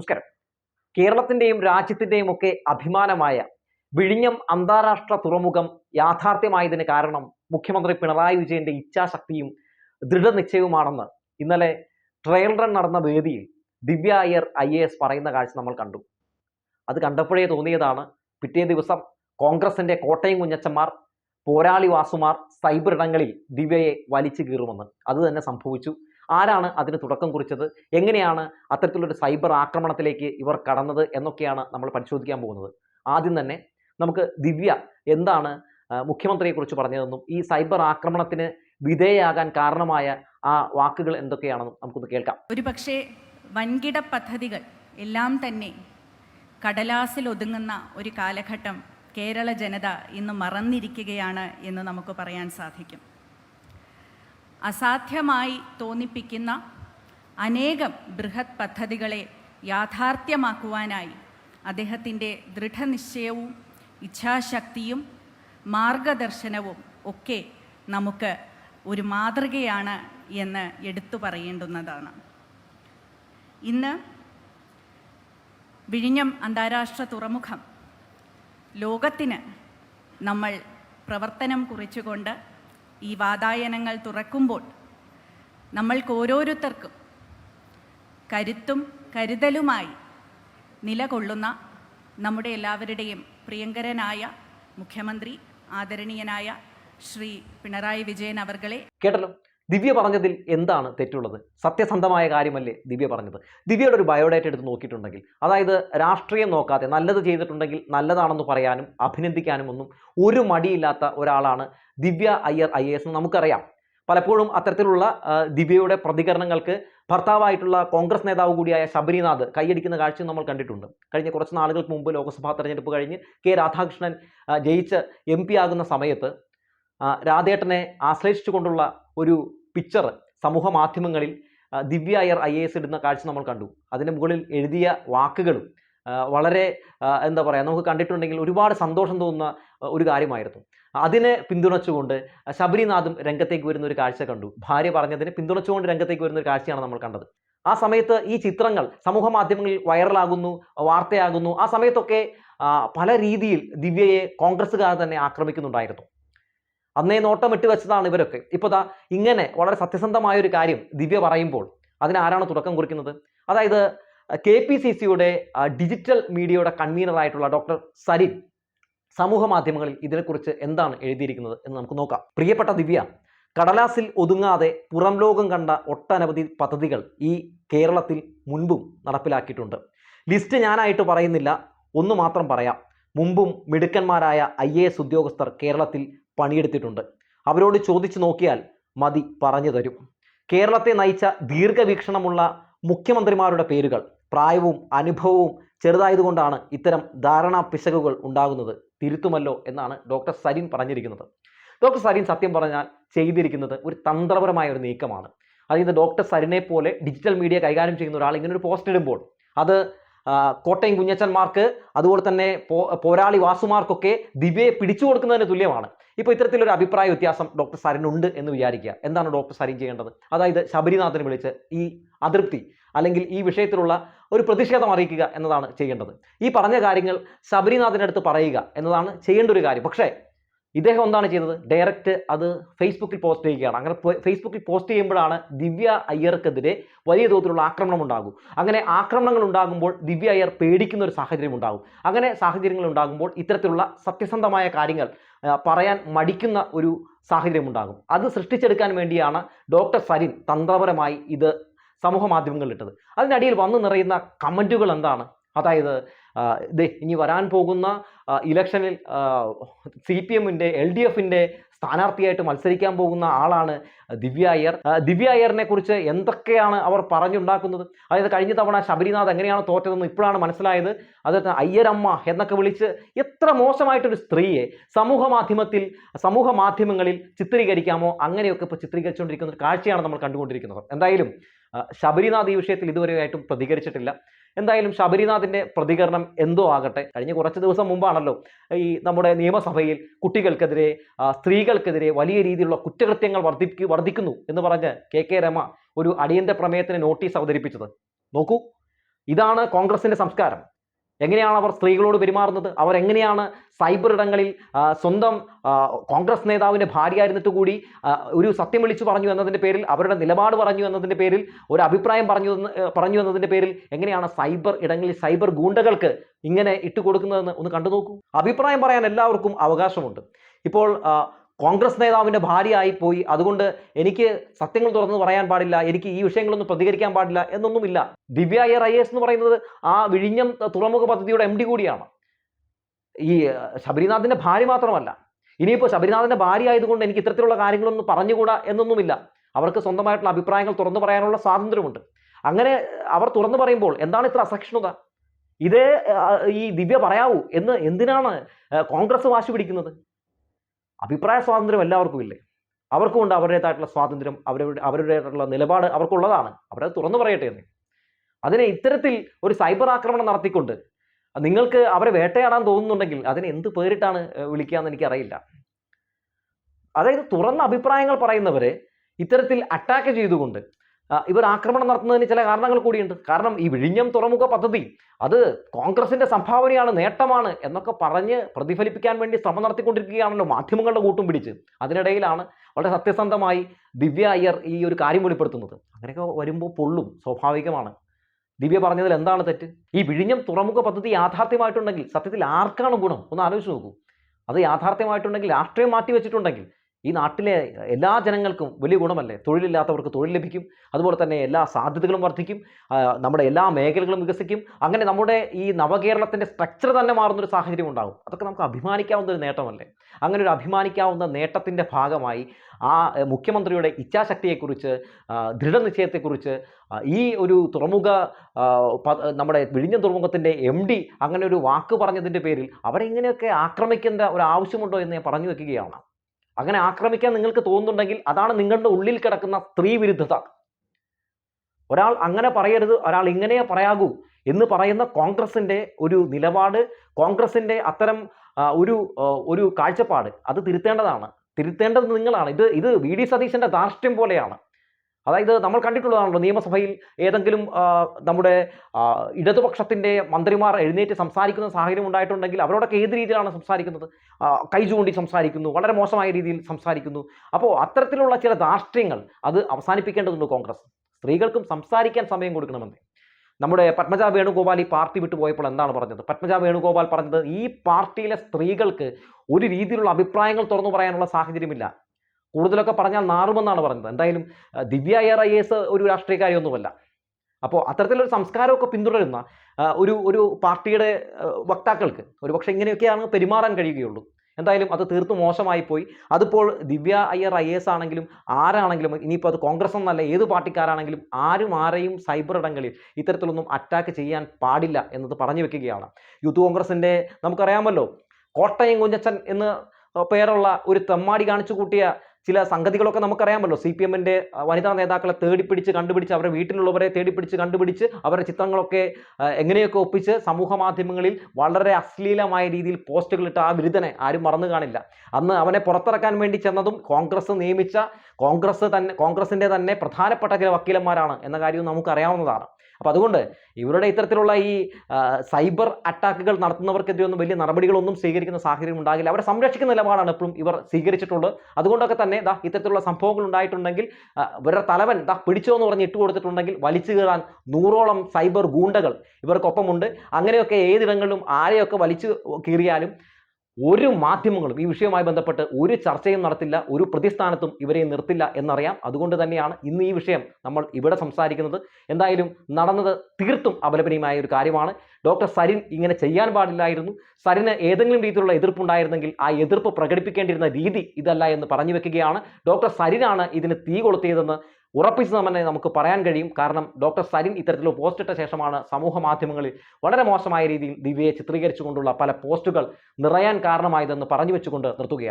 നമസ്കാരം. കേരളത്തിന്റെയും രാജ്യത്തിന്റെയും ഒക്കെ അഭിമാനമായ വിഴിഞ്ഞം അന്താരാഷ്ട്ര തുറമുഖം യാഥാർത്ഥ്യമായതിന് കാരണം മുഖ്യമന്ത്രി പിണറായി വിജയന്റെ ഇച്ഛാശക്തിയും ദൃഢനിശ്ചയവുമാണെന്ന് ഇന്നലെ ട്രയൽ റൺ നടന്ന വേദിയിൽ Divya Iyer I A S പറയുന്ന കാഴ്ച നമ്മൾ കണ്ടു. അത് കണ്ടപ്പോഴേ തോന്നിയതാണ് പിറ്റേ ദിവസം കോൺഗ്രസിന്റെ കോട്ടയം കുഞ്ഞച്ചന്മാർ പോരാളി വാസുമാർ സൈബർ ഇടങ്ങളിൽ ദിവ്യയെ വലിച്ചു കീറുമെന്ന്. അത് തന്നെ സംഭവിച്ചു. ആരാണ് അതിന് തുടക്കം കുറിച്ചത്? എങ്ങനെയാണ് അത്തരത്തിലൊരു സൈബർ ആക്രമണത്തിലേക്ക് ഇവർ കടന്നത് എന്നൊക്കെയാണ് നമ്മൾ പരിശോധിക്കാൻ പോകുന്നത്. ആദ്യം തന്നെ നമുക്ക് ദിവ്യ എന്താണ് മുഖ്യമന്ത്രിയെ മുഖ്യമന്ത്രിയെക്കുറിച്ച് പറഞ്ഞതെന്നും ഈ സൈബർ ആക്രമണത്തിന് വിധേയയാകാൻ കാരണമായ ആ വാക്കുകൾ എന്തൊക്കെയാണെന്നും നമുക്കൊന്ന് കേൾക്കാം. ഒരു പക്ഷേ വൻകിട പദ്ധതികൾ എല്ലാം തന്നെ കടലാസിൽ ഒതുങ്ങുന്ന ഒരു കാലഘട്ടം കേരള ജനത ഇന്ന് മറന്നിരിക്കുകയാണ് എന്ന് നമുക്ക് പറയാൻ സാധിക്കും. അസാധ്യമായി തോന്നിപ്പിക്കുന്ന അനേകം ബൃഹത് പദ്ധതികളെ യാഥാർത്ഥ്യമാക്കുവാനായി അദ്ദേഹത്തിന്റെ ദൃഢനിശ്ചയവും ഇച്ഛാശക്തിയും മാർഗദർശനവും ഒക്കെ നമുക്ക് ഒരു മാതൃകയാണ് എന്ന് എടുത്തു പറയേണ്ടുന്നതാണ്. ഇന്ന് വിഴിഞ്ഞം അന്താരാഷ്ട്ര തുറമുഖം ലോകത്തിന് നമ്മൾ പ്രവർത്തനം കുറിച്ചുകൊണ്ട് ഈ വാതായനങ്ങൾ തുറക്കുമ്പോൾ നമ്മൾക്ക് ഓരോരുത്തർക്കും കരുത്തും കരുതലുമായി നിലകൊള്ളുന്ന നമ്മുടെ എല്ലാവരുടെയും പ്രിയങ്കരനായ മുഖ്യമന്ത്രി ആദരണീയനായ ശ്രീ പിണറായി വിജയൻ അവർകളെ കേട്ടല്ലോ? ദിവ്യ പറഞ്ഞതിൽ എന്താണ് തെറ്റുള്ളത്? സത്യസന്ധമായ കാര്യമല്ലേ ദിവ്യ പറഞ്ഞത്? ദിവ്യയുടെ ഒരു ബയോഡേറ്റ എടുത്ത് നോക്കിയിട്ടുണ്ടെങ്കിൽ അതായത് രാഷ്ട്രീയം നോക്കാതെ നല്ലത് ചെയ്തിട്ടുണ്ടെങ്കിൽ നല്ലതാണെന്ന് പറയാനും അഭിനന്ദിക്കാനും ഒന്നും ഒരു മടിയില്ലാത്ത ഒരാളാണ് ദിവ്യ അയ്യർ ഐ എസ് നമുക്കറിയാം. പലപ്പോഴും അത്തരത്തിലുള്ള ദിവ്യയുടെ പ്രതികരണങ്ങൾക്ക് ഭർത്താവായിട്ടുള്ള കോൺഗ്രസ് നേതാവ് കൂടിയായ ശബരിനാഥ് കൈയടിക്കുന്ന കാഴ്ചയും നമ്മൾ കണ്ടിട്ടുണ്ട്. കഴിഞ്ഞ കുറച്ച് നാളുകൾക്ക് മുമ്പ് ലോക്സഭാ തെരഞ്ഞെടുപ്പ് കഴിഞ്ഞ് കെ രാധാകൃഷ്ണൻ ജയിച്ച് എം ആകുന്ന സമയത്ത് രാധേട്ടനെ ആശ്രയിച്ചുകൊണ്ടുള്ള ഒരു പിക്ചർ സമൂഹ മാധ്യമങ്ങളിൽ Divya Iyer I A S ഇടുന്ന കാഴ്ച നമ്മൾ കണ്ടു. അതിന് മുകളിൽ എഴുതിയ വാക്കുകളും വളരെ എന്താ പറയുക നമുക്ക് കണ്ടിട്ടുണ്ടെങ്കിൽ ഒരുപാട് സന്തോഷം തോന്നുന്ന ഒരു കാര്യമായിരുന്നു. അതിനെ പിന്തുണച്ചുകൊണ്ട് ശബരിനാഥും രംഗത്തേക്ക് വരുന്ന ഒരു കാഴ്ച കണ്ടു. ഭാര്യ പറഞ്ഞതിനെ പിന്തുണച്ചുകൊണ്ട് രംഗത്തേക്ക് വരുന്ന ഒരു കാഴ്ചയാണ് നമ്മൾ കണ്ടത്. ആ സമയത്ത് ഈ ചിത്രങ്ങൾ സമൂഹ മാധ്യമങ്ങളിൽ വൈറലാകുന്നു വാർത്തയാകുന്നു. ആ സമയത്തൊക്കെ പല രീതിയിൽ ദിവ്യയെ കോൺഗ്രസ്സുകാർ തന്നെ ആക്രമിക്കുന്നുണ്ടായിരുന്നു. അന്നേ നോട്ടം ഇട്ട് വെച്ചതാണ് ഇവരൊക്കെ. ഇപ്പോൾ ദാ ഇങ്ങനെ വളരെ സത്യസന്ധമായ ഒരു കാര്യം ദിവ്യ പറയുമ്പോൾ അതിനാരാണ് തുടക്കം കുറിക്കുന്നത്? അതായത് കെ പി സി സിയുടെ ഡിജിറ്റൽ മീഡിയയുടെ കൺവീനറായിട്ടുള്ള ഡോക്ടർ സരിൻ സമൂഹ മാധ്യമങ്ങളിൽ ഇതിനെക്കുറിച്ച് എന്താണ് എഴുതിയിരിക്കുന്നത് എന്ന് നമുക്ക് നോക്കാം. പ്രിയപ്പെട്ട ദിവ്യ കടലാസിൽ ഒതുങ്ങാതെ പുറം ലോകം കണ്ട ഒട്ടനവധി പദ്ധതികൾ ഈ കേരളത്തിൽ മുൻപും നടപ്പിലാക്കിയിട്ടുണ്ട്. ലിസ്റ്റ് ഞാനായിട്ട് പറയുന്നില്ല ഒന്ന് മാത്രം പറയാം. മുമ്പും മിടുക്കന്മാരായ ഐ എ എസ് ഉദ്യോഗസ്ഥർ കേരളത്തിൽ പണിയെടുത്തിട്ടുണ്ട്. അവരോട് ചോദിച്ചു നോക്കിയാൽ മതി പറഞ്ഞു തരും. കേരളത്തെ നയിച്ച ദീർഘവീക്ഷണമുള്ള മുഖ്യമന്ത്രിമാരുടെ പേരുകൾ പ്രായവും അനുഭവവും ചെറുതായതുകൊണ്ടാണ് ഇത്തരം ധാരണാ പിശകുകൾ ഉണ്ടാകുന്നത്. തിരുത്തുമല്ലോ എന്നാണ് ഡോക്ടർ സരീൻ പറഞ്ഞിരിക്കുന്നത്. ഡോക്ടർ സരീൻ സത്യം പറഞ്ഞാൽ ചെയ്തിരിക്കുന്നത് ഒരു തന്ത്രപരമായ ഒരു നീക്കമാണ്. അതായത് ഡോക്ടർ സരിനെ പോലെ ഡിജിറ്റൽ മീഡിയ കൈകാര്യം ചെയ്യുന്ന ഒരാൾ ഇങ്ങനെ ഒരു പോസ്റ്റ് ഇടുമ്പോൾ അത് കോട്ടയം കുഞ്ഞച്ചന്മാർക്ക് അതുപോലെ തന്നെ പോരാളി വാസുമാർക്കൊക്കെ ദിവ്യയെ പിടിച്ചു കൊടുക്കുന്നതിന് തുല്യമാണ്. ഇപ്പോൾ ഇത്തരത്തിലൊരു അഭിപ്രായ വ്യത്യാസം ഡോക്ടർ സരിനുണ്ട് എന്ന് വിചാരിക്കുക. എന്താണ് ഡോക്ടർ സരിൻ ചെയ്യേണ്ടത്? അതായത് ശബരിനാഥിനെ വിളിച്ച് ഈ അതൃപ്തി അല്ലെങ്കിൽ ഈ വിഷയത്തിലുള്ള ഒരു പ്രതിഷേധം അറിയിക്കുക എന്നതാണ് ചെയ്യേണ്ടത്. ഈ പറഞ്ഞ കാര്യങ്ങൾ ശബരിനാഥിനടുത്ത് പറയുക എന്നതാണ് ചെയ്യേണ്ട ഒരു കാര്യം. പക്ഷേ ഇദ്ദേഹം എന്താണ് ചെയ്തത് ഡയറക്റ്റ് അത് ഫേസ്ബുക്കിൽ പോസ്റ്റ് ചെയ്യുകയാണ്. അങ്ങനെ ഫേസ്ബുക്കിൽ പോസ്റ്റ് ചെയ്യുമ്പോഴാണ് ദിവ്യ അയ്യർക്കെതിരെ വലിയ തോതിലുള്ള ആക്രമണം ഉണ്ടാകും. അങ്ങനെ ആക്രമണങ്ങൾ ഉണ്ടാകുമ്പോൾ ദിവ്യ അയ്യർ പേടിക്കുന്ന ഒരു സാഹചര്യം ഉണ്ടാകും. അങ്ങനെ സാഹചര്യങ്ങൾ ഉണ്ടാകുമ്പോൾ ഇത്തരത്തിലുള്ള സത്യസന്ധമായ കാര്യങ്ങൾ പറയാൻ മടിക്കുന്ന ഒരു സാഹചര്യം ഉണ്ടാകും. അത് സൃഷ്ടിച്ചെടുക്കാൻ വേണ്ടിയാണ് ഡോക്ടർ സരിൻ തന്ത്രപരമായി ഇത് സമൂഹ മാധ്യമങ്ങളിലിട്ടത്. അതിനടിയിൽ വന്നു നിറയുന്ന കമന്റുകൾ എന്താണ്? അതായത് ഇനി വരാൻ പോകുന്ന ഇലക്ഷനിൽ സി പി എമ്മിന്റെ എൽ ഡി എഫിന്റെ സ്ഥാനാർത്ഥിയായിട്ട് മത്സരിക്കാൻ പോകുന്ന ആളാണ് ദിവ്യ അയ്യർ. ദിവ്യ അയ്യറിനെ കുറിച്ച് എന്തൊക്കെയാണ് അവർ പറഞ്ഞുണ്ടാക്കുന്നത്? അതായത് കഴിഞ്ഞ തവണ ശബരിനാഥ് എങ്ങനെയാണ് തോറ്റതെന്ന് ഇപ്പോഴാണ് മനസ്സിലായത്. അത് അയ്യരമ്മ എന്നൊക്കെ വിളിച്ച് എത്ര മോശമായിട്ടൊരു സ്ത്രീയെ സമൂഹ മാധ്യമത്തിൽ സമൂഹ മാധ്യമങ്ങളിൽ ചിത്രീകരിക്കാമോ? അങ്ങനെയൊക്കെ ഇപ്പോൾ ചിത്രീകരിച്ചുകൊണ്ടിരിക്കുന്ന ഒരു കാഴ്ചയാണ് നമ്മൾ കണ്ടുകൊണ്ടിരിക്കുന്നത്. എന്തായാലും ശബരിനാഥ് ഈ വിഷയത്തിൽ ഇതുവരെയായിട്ടും പ്രതികരിച്ചിട്ടില്ല. എന്തായാലും ശബരിനാഥിന്റെ പ്രതികരണം എന്തോ ആകട്ടെ. കഴിഞ്ഞ കുറച്ച് ദിവസം മുമ്പാണല്ലോ ഈ നമ്മുടെ നിയമസഭയിൽ കുട്ടികൾക്കെതിരെ സ്ത്രീകൾക്കെതിരെ വലിയ രീതിയിലുള്ള കുറ്റകൃത്യങ്ങൾ വർദ്ധിക്കു വർദ്ധിക്കുന്നു എന്ന് പറഞ്ഞ് കെ കെ രമ ഒരു അടിയന്തര പ്രമേയത്തിന് നോട്ടീസ് അവതരിപ്പിച്ചത്. നോക്കൂ ഇതാണ് കോൺഗ്രസിന്റെ സംസ്കാരം. എങ്ങനെയാണ് അവർ സ്ത്രീകളോട് പെരുമാറുന്നത്? അവർ എങ്ങനെയാണ് സൈബർ ഇടങ്ങളിൽ സ്വന്തം കോൺഗ്രസ് നേതാവിന്റെ ഭാര്യയായിരുന്നിട്ട് കൂടി ഒരു സത്യം വിളിച്ചു പറഞ്ഞു എന്നതിന്റെ പേരിൽ അവരുടെ നിലപാട് പറഞ്ഞു എന്നതിന്റെ പേരിൽ ഒരു അഭിപ്രായം പറഞ്ഞു പറഞ്ഞു എന്നതിന്റെ പേരിൽ എങ്ങനെയാണ് സൈബർ ഇടങ്ങളിൽ സൈബർ ഗൂണ്ടകൾക്ക് ഇങ്ങനെ ഇട്ടുകൊടുക്കുന്നതെന്ന് ഒന്ന് കണ്ടു നോക്കൂ അഭിപ്രായം പറയാൻ എല്ലാവർക്കും അവകാശമുണ്ട്. ഇപ്പോൾ കോൺഗ്രസ് നേതാവിന്റെ ഭാര്യയായി പോയി. അതുകൊണ്ട് എനിക്ക് സത്യങ്ങൾ തുറന്ന് പറയാൻ പാടില്ല. എനിക്ക് ഈ വിഷയങ്ങളൊന്നും പ്രതികരിക്കാൻ പാടില്ല എന്നൊന്നുമില്ല. ദിവ്യ എയർ ഐ എന്ന് പറയുന്നത് ആ വിഴിഞ്ഞം തുറമുഖ പദ്ധതിയുടെ എം കൂടിയാണ്. ഈ ശബരിനാഥിന്റെ ഭാര്യ മാത്രമല്ല. ഇനിയിപ്പോൾ ശബരിനാഥിന്റെ ഭാര്യ ആയതുകൊണ്ട് എനിക്ക് ഇത്തരത്തിലുള്ള കാര്യങ്ങളൊന്നും പറഞ്ഞുകൂടാ എന്നൊന്നുമില്ല. അവർക്ക് സ്വന്തമായിട്ടുള്ള അഭിപ്രായങ്ങൾ തുറന്നു പറയാനുള്ള സ്വാതന്ത്ര്യമുണ്ട്. അങ്ങനെ അവർ തുറന്നു പറയുമ്പോൾ എന്താണ് ഇത്ര അസഹിഷ്ണുത? ഇതേ ഈ ദിവ്യ പറയാവൂ എന്ന് എന്തിനാണ് കോൺഗ്രസ് വാശി പിടിക്കുന്നത്? അഭിപ്രായ സ്വാതന്ത്ര്യം എല്ലാവർക്കും ഇല്ലേ? അവർക്കും ഉണ്ട് അവരുടേതായിട്ടുള്ള സ്വാതന്ത്ര്യം അവരുടെ അവരുടേതായിട്ടുള്ള നിലപാട് അവർക്കുള്ളതാണ്. അവരത് തുറന്നു പറയട്ടെ എന്ന്. അതിനെ ഇത്തരത്തിൽ ഒരു സൈബർ ആക്രമണം നടത്തിക്കൊണ്ട് നിങ്ങൾക്ക് അവരെ വേട്ടയാടാൻ തോന്നുന്നുണ്ടെങ്കിൽ അതിനെ എന്ത് പേരിട്ടാണ് വിളിക്കുക എനിക്കറിയില്ല. അതായത് തുറന്ന അഭിപ്രായങ്ങൾ പറയുന്നവരെ ഇത്തരത്തിൽ അറ്റാക്ക് ചെയ്തുകൊണ്ട് ഇവർ ആക്രമണം നടത്തുന്നതിന് ചില കാരണങ്ങൾ കൂടിയുണ്ട്. കാരണം ഈ വിഴിഞ്ഞം തുറമുഖ പദ്ധതി അത് കോൺഗ്രസിന്റെ സംഭാവനയാണ് നേട്ടമാണ് എന്നൊക്കെ പറഞ്ഞ് പ്രതിഫലിപ്പിക്കാൻ വേണ്ടി ശ്രമം നടത്തിക്കൊണ്ടിരിക്കുകയാണല്ലോ മാധ്യമങ്ങളുടെ കൂട്ടും പിടിച്ച്. അതിനിടയിലാണ് വളരെ സത്യസന്ധമായി ദിവ്യ അയ്യർ ഈ ഒരു കാര്യം വെളിപ്പെടുത്തുന്നത്. അങ്ങനെയൊക്കെ വരുമ്പോൾ പൊള്ളും സ്വാഭാവികമാണ്. ദിവ്യ പറഞ്ഞതിൽ എന്താണ് തെറ്റ്? ഈ വിഴിഞ്ഞം തുറമുഖ പദ്ധതി യാഥാർത്ഥ്യമായിട്ടുണ്ടെങ്കിൽ സത്യത്തിൽ ആർക്കാണ് ഗുണം? ഒന്ന് ആലോചിച്ച് നോക്കൂ. അത് യാഥാർത്ഥ്യമായിട്ടുണ്ടെങ്കിൽ രാഷ്ട്രീയം മാറ്റി വെച്ചിട്ടുണ്ടെങ്കിൽ ഈ നാട്ടിലെ എല്ലാ ജനങ്ങൾക്കും വലിയ ഗുണമല്ലേ? തൊഴിലില്ലാത്തവർക്ക് തൊഴിൽ ലഭിക്കും. അതുപോലെ തന്നെ എല്ലാ സാധ്യതകളും വർദ്ധിക്കും. നമ്മുടെ എല്ലാ മേഖലകളും വികസിക്കും. അങ്ങനെ നമ്മുടെ ഈ നവകേരളത്തിന്റെ സ്ട്രക്ചർ തന്നെ മാറുന്നൊരു സാഹചര്യം ഉണ്ടാകും. അതൊക്കെ നമുക്ക് അഭിമാനിക്കാവുന്ന ഒരു നേട്ടമല്ലേ? അങ്ങനെ ഒരു അഭിമാനിക്കാവുന്ന നേട്ടത്തിന്റെ ഭാഗമായി ആ മുഖ്യമന്ത്രിയുടെ ഇച്ഛാശക്തിയെക്കുറിച്ച് ദൃഢനിശ്ചയത്തെക്കുറിച്ച് ഈ ഒരു തുറമുഖ നമ്മുടെ വിഴിഞ്ഞം തുറമുഖത്തിന്റെ എം ഡി അങ്ങനെ ഒരു വാക്ക് പറഞ്ഞതിന്റെ പേരിൽ അവരെ ഇങ്ങനെയൊക്കെ ആക്രമിക്കേണ്ട ഒരു ആവശ്യമുണ്ടോ എന്ന് ഞാൻ പറഞ്ഞു വെക്കുകയാണ്. അങ്ങനെ ആക്രമിക്കാൻ നിങ്ങൾക്ക് തോന്നുന്നുണ്ടെങ്കിൽ അതാണ് നിങ്ങളുടെ ഉള്ളിൽ കിടക്കുന്ന സ്ത്രീ വിരുദ്ധത. ഒരാൾ അങ്ങനെ പറയരുത് ഒരാൾ ഇങ്ങനെ പറയാകൂ എന്ന് പറയുന്ന കോൺഗ്രസിന്റെ ഒരു നിലപാട് കോൺഗ്രസിന്റെ അത്തരം ഒരു ഒരു കാഴ്ചപ്പാട് അത് തിരുത്തേണ്ടതാണ്. തിരുത്തേണ്ടത് നിങ്ങളാണ്. ഇത് ഇത് വി ഡി സതീശന്റെ ധാർഷ്ട്യം പോലെയാണ്. അതായത് നമ്മൾ കണ്ടിട്ടുള്ളതാണല്ലോ നിയമസഭയിൽ ഏതെങ്കിലും നമ്മുടെ ഇടതുപക്ഷത്തിന്റെ മന്ത്രിമാർ എഴുന്നേറ്റ് സംസാരിക്കുന്ന സാഹചര്യം ഉണ്ടായിട്ടുണ്ടെങ്കിൽ അവരോടൊക്കെ ഏത് രീതിയിലാണ് സംസാരിക്കുന്നത്? കൈ ചൂണ്ടി സംസാരിക്കുന്നു വളരെ മോശമായ രീതിയിൽ സംസാരിക്കുന്നു. അപ്പോൾ അത്തരത്തിലുള്ള ചില ധാർഷ്ട്യങ്ങൾ അത് അവസാനിപ്പിക്കേണ്ടതുണ്ട് കോൺഗ്രസ്. സ്ത്രീകൾക്കും സംസാരിക്കാൻ സമയം കൊടുക്കണമെന്ന്. നമ്മുടെ പത്മജ വേണുഗോപാൽ ഈ പാർട്ടി വിട്ടുപോയപ്പോൾ എന്താണ് പറഞ്ഞത്? പത്മജ വേണുഗോപാൽ പറഞ്ഞത് ഈ പാർട്ടിയിലെ സ്ത്രീകൾക്ക് ഒരു രീതിയിലുള്ള അഭിപ്രായങ്ങൾ തുറന്നു പറയാനുള്ള സാഹചര്യമില്ല. കൂടുതലൊക്കെ പറഞ്ഞാൽ നാറുമെന്നാണ് പറഞ്ഞത് എന്തായാലും ദിവ്യ അയ്യർ ഐ എസ് ഒരു രാഷ്ട്രീയക്കാരിയൊന്നുമല്ല. അപ്പോൾ അത്തരത്തിലൊരു സംസ്കാരമൊക്കെ പിന്തുടരുന്ന ഒരു ഒരു പാർട്ടിയുടെ വക്താക്കൾക്ക് വക്താക്കൾക്ക് ഒരുപക്ഷെ ഇങ്ങനെയൊക്കെയാണ് പെരുമാറാൻ കഴിയുകയുള്ളൂ. എന്തായാലും അത് തീർത്തും മോശമായി പോയി അതിപ്പോൾ ദിവ്യ അയ്യർ ഐ എസ് ആണെങ്കിലും ആരാണെങ്കിലും ഇനിയിപ്പോൾ അത് കോൺഗ്രസ് എന്നല്ല ഏത് പാർട്ടിക്കാരാണെങ്കിലും ആരും ആരെയും സൈബർ ഇടങ്ങളിൽ ഇത്തരത്തിലൊന്നും അറ്റാക്ക് ചെയ്യാൻ പാടില്ല എന്നത് പറഞ്ഞു വെക്കുകയാണ്. യൂത്ത് കോൺഗ്രസിന്റെ നമുക്കറിയാമല്ലോ കോട്ടയം കുഞ്ഞച്ചൻ എന്ന് പേരുള്ള ഒരു തെമ്മാടി കാണിച്ചു കൂട്ടിയ ചില സംഗതികളൊക്കെ നമുക്കറിയാമല്ലോ. സി പി എമ്മിന്റെ വനിതാ നേതാക്കളെ തേടിപ്പിടിച്ച് കണ്ടുപിടിച്ച് അവരുടെ വീട്ടിലുള്ളവരെ തേടിപ്പിടിച്ച് കണ്ടുപിടിച്ച് അവരുടെ ചിത്രങ്ങളൊക്കെ എങ്ങനെയൊക്കെ ഒപ്പിച്ച് സമൂഹ മാധ്യമങ്ങളിൽ വളരെ അശ്ലീലമായ രീതിയിൽ പോസ്റ്റുകളിട്ട് ആ ബിരുദനെ ആരും മറന്നു കാണില്ല. അന്ന് അവനെ പുറത്തിറക്കാൻ വേണ്ടി ചെന്നതും കോൺഗ്രസ് നിയമിച്ച കോൺഗ്രസ് തന്നെ കോൺഗ്രസിന്റെ തന്നെ പ്രധാനപ്പെട്ട ചില വക്കീലന്മാരാണ് എന്ന കാര്യവും നമുക്കറിയാവുന്നതാണ്. അപ്പോൾ അതുകൊണ്ട് ഇവരുടെ ഇത്തരത്തിലുള്ള ഈ സൈബർ അറ്റാക്കുകൾ നടത്തുന്നവർക്കെതിരെ ഒന്നും വലിയ നടപടികളൊന്നും സ്വീകരിക്കുന്ന സാഹചര്യം ഉണ്ടാകില്ല. അവരെ സംരക്ഷിക്കുന്ന നിലപാടാണ് എപ്പോഴും ഇവർ സ്വീകരിച്ചിട്ടുള്ളത്. അതുകൊണ്ടൊക്കെ തന്നെ ദാ ഇത്തരത്തിലുള്ള സംഭവങ്ങൾ ഉണ്ടായിട്ടുണ്ടെങ്കിൽ ഇവരുടെ തലവൻ ദാ പിടിച്ചോ എന്ന് പറഞ്ഞ് ഇട്ട് കൊടുത്തിട്ടുണ്ടെങ്കിൽ വലിച്ചു കയറാൻ നൂറോളം സൈബർ ഗൂണ്ടകൾ ഇവർക്കൊപ്പമുണ്ട്. അങ്ങനെയൊക്കെ ഏതിടങ്ങളിലും ആരെയൊക്കെ വലിച്ചു കീറിയാലും ഒരു മാധ്യമങ്ങളും ഈ വിഷയവുമായി ബന്ധപ്പെട്ട് ഒരു ചർച്ചയും നടത്തില്ല ഒരു പ്രതിസ്ഥാനത്തും ഇവരെ നിർത്തില്ല എന്നറിയാം. അതുകൊണ്ട് തന്നെയാണ് ഇന്ന് ഈ വിഷയം നമ്മൾ ഇവിടെ സംസാരിക്കുന്നത്. എന്തായാലും നടന്നത് തീർത്തും അപലപനീയമായ ഒരു കാര്യമാണ്. ഡോക്ടർ സരിൻ ഇങ്ങനെ ചെയ്യാൻ പാടില്ലായിരുന്നു. സരിന് ഏതെങ്കിലും രീതിയിലുള്ള എതിർപ്പുണ്ടായിരുന്നെങ്കിൽ ആ എതിർപ്പ് പ്രകടിപ്പിക്കേണ്ടിരുന്ന രീതി ഇതല്ല എന്ന് പറഞ്ഞു വെക്കുകയാണ്. ഡോക്ടർ സരിനാണ് ഇതിന് തീ കൊളുത്തിയതെന്ന് ഉറപ്പിച്ച് തന്നെ നമുക്ക് പറയാൻ കഴിയും. കാരണം ഡോക്ടർ സരിൻ ഇത്തരത്തിൽ പോസ്റ്റ് ഇട്ട ശേഷമാണ് സമൂഹ മാധ്യമങ്ങളിൽ വളരെ മോശമായ രീതിയിൽ ദിവ്യയെ ചിത്രീകരിച്ചുകൊണ്ടുള്ള പല പോസ്റ്റുകൾ നിറയാൻ കാരണമായതെന്ന് പറഞ്ഞു വെച്ചുകൊണ്ട് നിർത്തുകയാണ്.